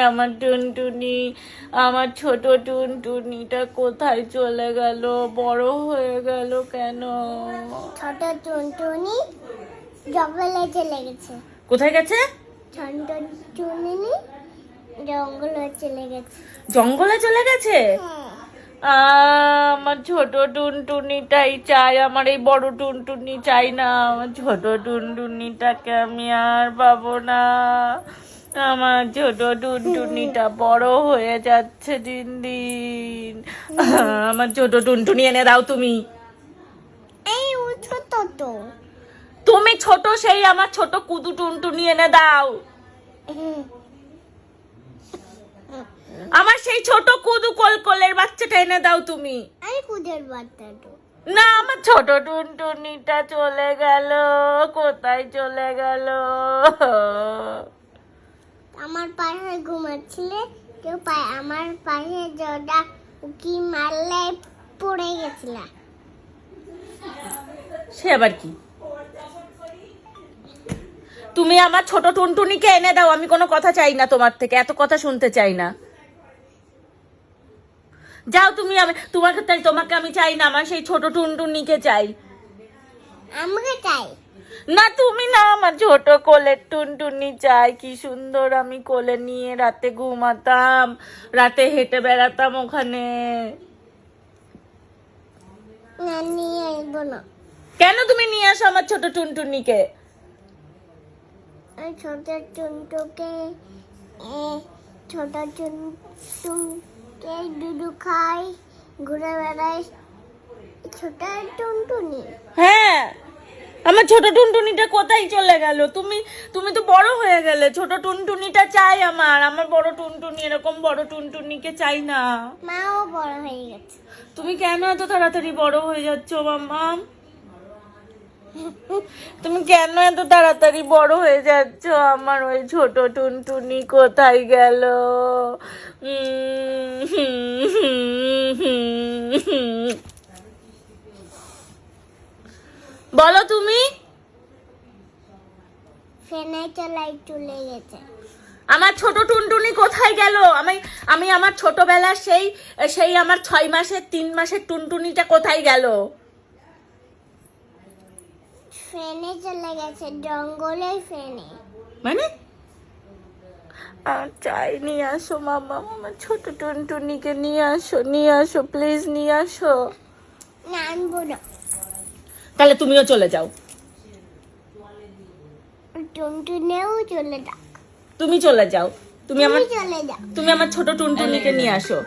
আমার টুনটুনি আমার ছোট টুনটুনিটা কোথায় চলে গেল? বড় হয়ে গেল কেন? ছোট টুনটুনি জঙ্গলে চলে গেছে। কোথায় গেছে? ছোট টুনটুনি জঙ্গলে চলে গেছে। জঙ্গলে চলে গেছে? হ্যাঁ। আহ, আমার ছোট টুনটুনিটাই চাই আমার এই বড় টুনটুনি চাই না। আমার ছোট টুনটুনিটাকে আমি আর পাবো না। আমার ছোট টুনটুনিটা বড় হয়ে যাচ্ছে দিন দিন। আমার ছোট টুনটুনি এনে দাও তুমি। এই ও ছোট তো। তুমি ছোট সেই আমার ছোট কুদু টুনটুনি এনে দাও। আমার সেই ছোট কুদু কলকলের বাচ্চাটা এনে দাও তুমি। আমি কুদের তো? না আমার ছোট টুনটুনিটা চলে গেল কোথায় চলে গেল? আমার পাশে ঘুমাচ্ছিলে? কেউ পায় আমার পাশে জোড়া উকি মারলে পড়ে গেছিল। সে আবার কি? তুমি আমার ছোট টুনটুনিকে এনে দাও আমি কোনো কথা চাই না তোমার থেকে এত কথা শুনতে চাই না। যাও তুমি আমি তোমাকে তাই তোমাকে আমি চাই না আমার সেই ছোট টুনটুনিকে চাই। আমাকে চাই? না তুমি না আমার ছোট কোলের টুনটুনি চাই কি সুন্দর আমি কোলে নিয়ে রাতে ঘুমাতাম রাতে হেঁটে বেড়াতাম ওখানে। নিয়ে আসব না। কেন তুমি নিয়ে আসো আমার ছোট টুনটুনিকে? ছোট চুনটুকে এ, ছোট চুনটুকে দুধু খাই ঘুরে বেড়াই ছোট টুনটুনি। হ্যাঁ। আমার ছোট টুনটুনিটা কোথায় চলে গেল? তুমি তুমি তো বড় হয়ে গেলে। ছোট টুনটুনিটা চাই আমার। আমার বড় টুনটুনি এরকম বড় টুনটুনিকে চাই না। মাও বড় হয়ে গেছে। তুমি কেন এত তাড়াতাড়ি বড় হয়ে যাচ্ছ মাম্মা তুমি কেন এত তাড়াতাড়ি বড় হয়ে যাচ্ছ? আমার ওই ছোট টুনটুনি কোথায় গেল? বলো তুমি। ফেনে চলাই চলে গেছে। আমার ছোট টুনটুনি কোথায় গেল? আমি আমি আমার ছোটবেলার সেই সেই আমার ছয় মাসের তিন মাসের টুনটুনিটা কোথায় গেল? ফেনে চলে গেছে জঙ্গলে ফেনে। মানে? চাই নিয়ে আসো মামা আমার ছোট টুনটুনিকে নিয়ে আসো নিয়ে আসো প্লিজ নিয়ে আসো। না আনব না। তাহলে তুমিও চলে যাও। টুনটুনেও চলে যাক তুমি চলে যাও। তুমি আমার তুমি আমার ছোট টুনটুনিকে নিয়ে আসো।